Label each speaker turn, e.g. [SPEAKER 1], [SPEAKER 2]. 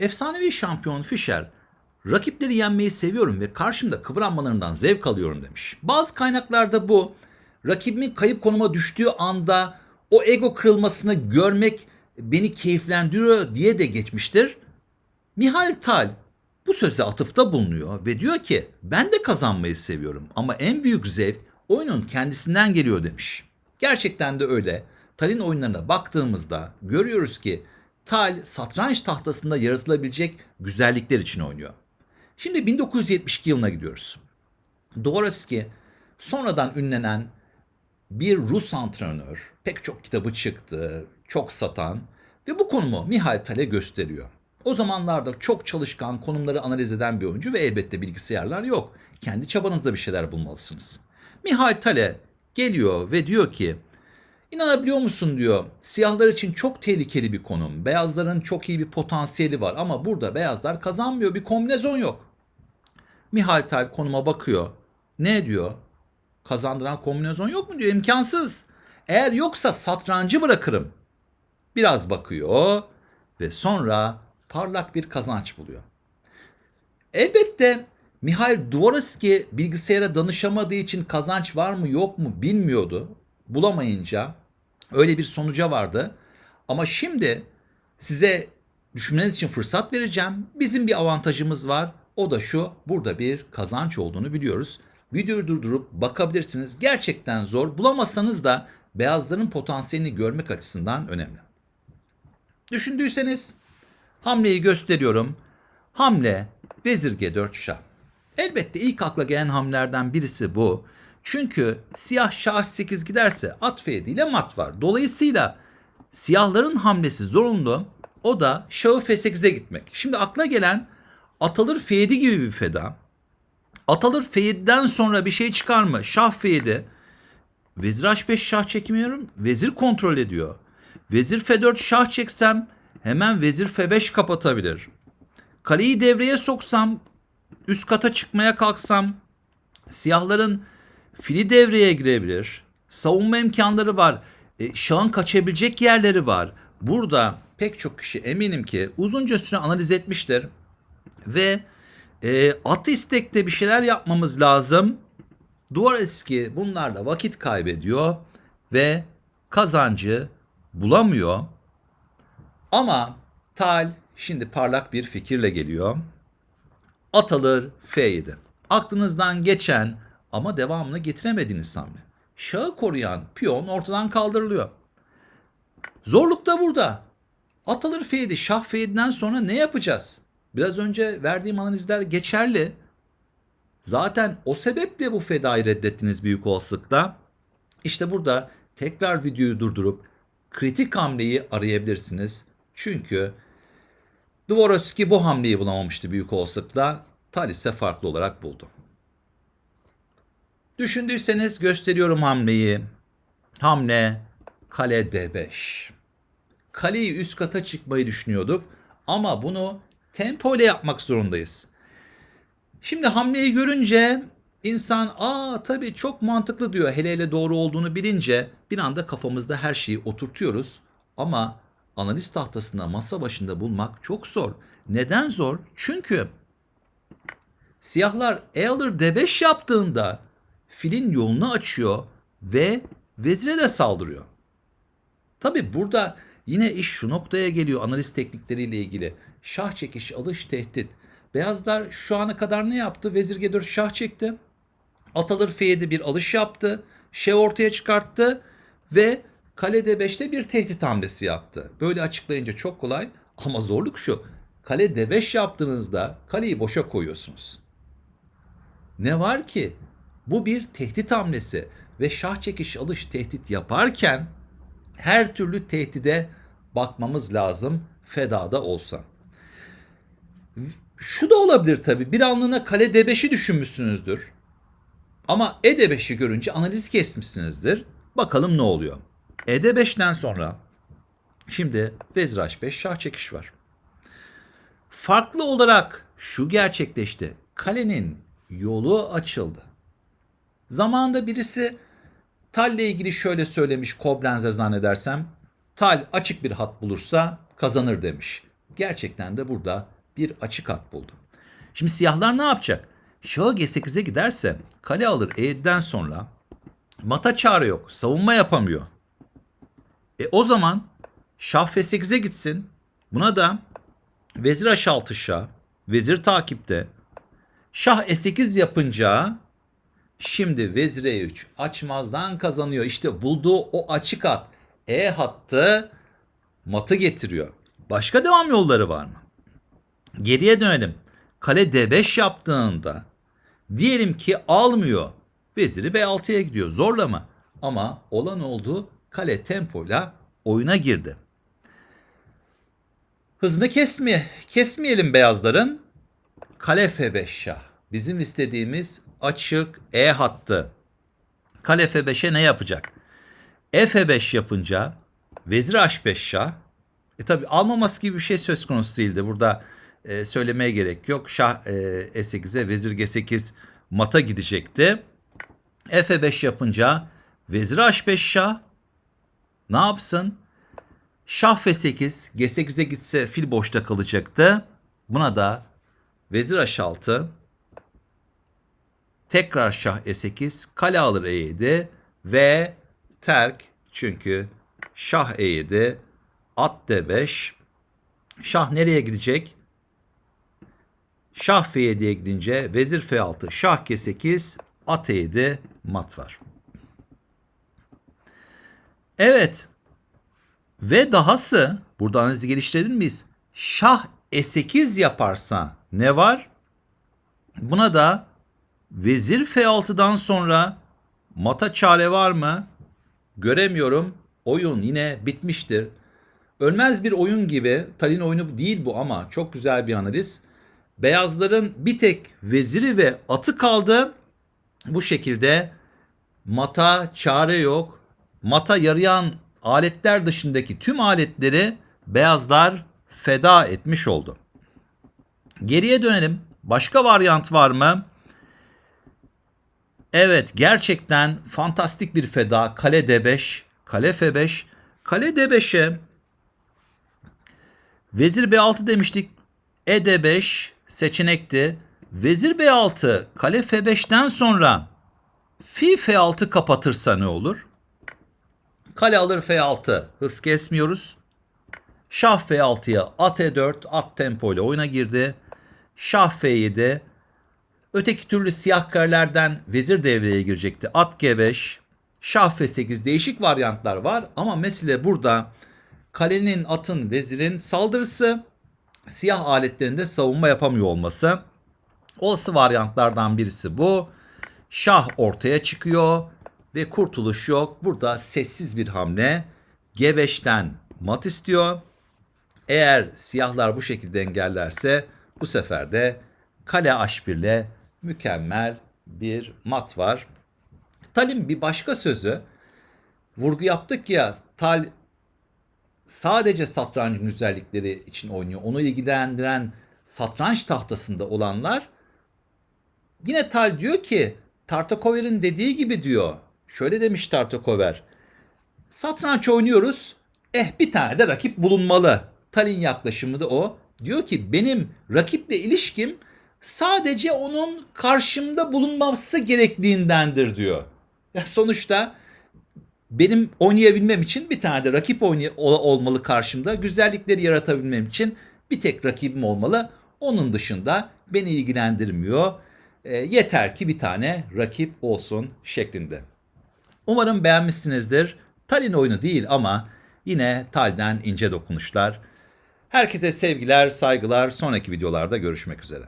[SPEAKER 1] Efsanevi şampiyon Fischer, rakipleri yenmeyi seviyorum ve karşımda kıvranmalarından zevk alıyorum demiş. Bazı kaynaklarda bu rakibimin kayıp konuma düştüğü anda o ego kırılmasını görmek beni keyiflendiriyor diye de geçmiştir. Mihail Tal bu söze atıfta bulunuyor ve diyor ki ben de kazanmayı seviyorum ama en büyük zevk oyunun kendisinden geliyor demiş. Gerçekten de öyle. Tal'in oyunlarına baktığımızda görüyoruz ki Tal satranç tahtasında yaratılabilecek güzellikler için oynuyor. Şimdi 1972 yılına gidiyoruz. Dvorovski sonradan ünlenen bir Rus antrenör. Pek çok kitabı çıktı, çok satan ve bu konumu Mihail Tal'e gösteriyor. O zamanlarda çok çalışkan, konumları analiz eden bir oyuncu ve elbette bilgisayarlar yok. Kendi çabanızda bir şeyler bulmalısınız. Mihail Tal'e geliyor ve diyor ki İnanabiliyor musun diyor. Siyahlar için çok tehlikeli bir konum. Beyazların çok iyi bir potansiyeli var ama burada beyazlar kazanmıyor. Bir kombinezon yok. Mihail Tal konuma bakıyor. Ne diyor? Kazandıran kombinezon yok mu diyor. İmkansız. Eğer yoksa satrancı bırakırım. Biraz bakıyor ve sonra parlak bir kazanç buluyor. Elbette Mihail Dvorovski bilgisayara danışamadığı için kazanç var mı yok mu bilmiyordu. Bulamayınca öyle bir sonuca vardı. Ama şimdi size düşünmeniz için fırsat vereceğim. Bizim bir avantajımız var. O da şu, burada bir kazanç olduğunu biliyoruz. Videoyu durdurup bakabilirsiniz. Gerçekten zor. Bulamazsanız da beyazların potansiyelini görmek açısından önemli. Düşündüyseniz hamleyi gösteriyorum. Hamle vezir G4 şah. Elbette ilk akla gelen hamlelerden birisi bu. Çünkü siyah şah 8 giderse at f7 ile mat var. Dolayısıyla siyahların hamlesi zorunlu. O da şahı f8'e gitmek. Şimdi akla gelen at alır f7 gibi bir feda. At alır f7'den sonra bir şey çıkar mı? Şah f7. Vezir h5 şah çekmiyorum. Vezir kontrol ediyor. Vezir f4 şah çeksem hemen vezir f5 kapatabilir. Kaleyi devreye soksam, üst kata çıkmaya kalksam siyahların fili devreye girebilir. Savunma imkanları var. E, şahın kaçabilecek yerleri var. Burada pek çok kişi eminim ki uzunca süre analiz etmiştir. Ve e, atı istekte bir şeyler yapmamız lazım. Duvar eski bunlarla vakit kaybediyor ve kazancı bulamıyor. Ama Tal şimdi parlak bir fikirle geliyor. At alır F7. Aklınızdan geçen ama devamını getiremediğiniz hamle. Şahı koruyan piyon ortadan kaldırılıyor. Zorluk da burada. At alır F7, şah F7'den sonra ne yapacağız? Biraz önce verdiğim analizler geçerli. Zaten o sebeple bu fedayı reddettiniz büyük olasılıkla. İşte burada tekrar videoyu durdurup kritik hamleyi arayabilirsiniz. Çünkü Dvorovski bu hamleyi bulamamıştı büyük olasılıkla. Tal ise farklı olarak buldu. Düşündüyseniz gösteriyorum hamleyi. Hamle kale D5. Kaleyi üst kata çıkmayı düşünüyorduk ama bunu tempo ile yapmak zorundayız. Şimdi hamleyi görünce insan aa tabii çok mantıklı diyor hele hele doğru olduğunu bilince bir anda kafamızda her şeyi oturtuyoruz. Ama analiz tahtasında masa başında bulmak çok zor. Neden zor? Çünkü siyahlar E alır D5 yaptığında filin yolunu açıyor ve vezire de saldırıyor. Tabi burada yine iş şu noktaya geliyor analiz teknikleriyle ilgili. Şah çekiş, alış, tehdit. Beyazlar şu ana kadar ne yaptı? Vezir G4 şah çekti. At alır F7 bir alış yaptı. Şe ortaya çıkarttı ve kale D5'te bir tehdit hamlesi yaptı. Böyle açıklayınca çok kolay ama zorluk şu. Kale D5 yaptığınızda kaleyi boşa koyuyorsunuz. Ne var ki? Bu bir tehdit hamlesi ve şah çekiş alış tehdit yaparken her türlü tehdide bakmamız lazım fedada olsa. Şu da olabilir tabii. Bir anlığına kale D5'i düşünmüşsünüzdür. Ama E D5'i görünce analiz kesmişsinizdir. Bakalım ne oluyor. E D5'ten sonra şimdi vezir H5 şah çekiş var. Farklı olarak şu gerçekleşti. Kalenin yolu açıldı. Zamanında birisi Tal'le ilgili şöyle söylemiş Koblenz'e zannedersem. Tal açık bir hat bulursa kazanır demiş. Gerçekten de burada bir açık at buldu. Şimdi siyahlar ne yapacak? Şahı G8'e giderse kale alır E7'den sonra mata çare yok. Savunma yapamıyor. E o zaman şah F8'e gitsin. Buna da vezir H6 şah, vezir takipte. Şah E8 yapınca şimdi vezir E3 açmazdan kazanıyor. İşte bulduğu o açık at E hattı matı getiriyor. Başka devam yolları var mı? Geriye dönelim. Kale D5 yaptığında diyelim ki almıyor. Veziri B6'ya gidiyor. Zorlama. Ama olan oldu kale tempoyla oyuna girdi. Hızını kesme, kesmeyelim beyazların. Kale F5 şah. Bizim istediğimiz açık E hattı. Kale F5'e ne yapacak? E F5 yapınca vezir H5 şah. E tabi almaması gibi bir şey söz konusu değildi. Burada e, söylemeye gerek yok. Şah e, E8'e vezir G8 mata gidecekti. E F5 yapınca vezir H5 şah ne yapsın? Şah F8, G8'e gitse fil boşta kalacaktı. Buna da vezir H6, tekrar şah E8, kale alır E7 ve terk çünkü şah E7, at D5, şah nereye gidecek? Şah F7'ye gidince vezir F6, şah G8, at E7, mat var. Evet. Ve dahası burada analizi geliştirebilir miyiz? Şah E8 yaparsa ne var? Buna da vezir F6'dan sonra mata çare var mı? Göremiyorum. Oyun yine bitmiştir. Ölmez bir oyun gibi. Talin oyunu değil bu ama çok güzel bir analiz. Beyazların bir tek veziri ve atı kaldı. Bu şekilde mata çare yok. Mata yarayan aletler dışındaki tüm aletleri beyazlar feda etmiş oldu. Geriye dönelim. Başka varyant var mı? Evet gerçekten fantastik bir feda. Kale D5, kale F5. Kale D5'e vezir B6 demiştik. E D5 seçenekti. Vezir B6, kale F5'ten sonra fi F6 kapatırsa ne olur? Kale alır F6. Hız kesmiyoruz. Şah F6'ya at E4. At tempo ile oyuna girdi. Şah F7. Öteki türlü siyah karelerden vezir devreye girecekti. At G5. Şah F8 değişik varyantlar var ama mesele burada kalenin, atın, vezirin saldırısı siyah aletlerinde savunma yapamıyor olması. Olası varyantlardan birisi bu. Şah ortaya çıkıyor ve kurtuluş yok. Burada sessiz bir hamle. G5'ten mat istiyor. Eğer siyahlar bu şekilde engellerse bu sefer de kale H1 ile mükemmel bir mat var. Tal'in bir başka sözü vurgu yaptık ya Tal sadece satrancın güzellikleri için oynuyor. Onu ilgilendiren satranç tahtasında olanlar yine Tal diyor ki Tartakover'in dediği gibi diyor. Şöyle demiş Tartakover. Satranç oynuyoruz. Eh bir tane de rakip bulunmalı. Talin yaklaşımı da o. Diyor ki benim rakiple ilişkim sadece onun karşımda bulunması gerektiğindendir diyor. Ya sonuçta benim oynayabilmem için bir tane de rakip oynay- olmalı karşımda. Güzellikleri yaratabilmem için bir tek rakibim olmalı. Onun dışında beni ilgilendirmiyor. E, yeter ki bir tane rakip olsun şeklinde. Umarım beğenmişsinizdir. Talin oyunu değil ama yine Tal'den ince dokunuşlar. Herkese sevgiler, saygılar. Sonraki videolarda görüşmek üzere.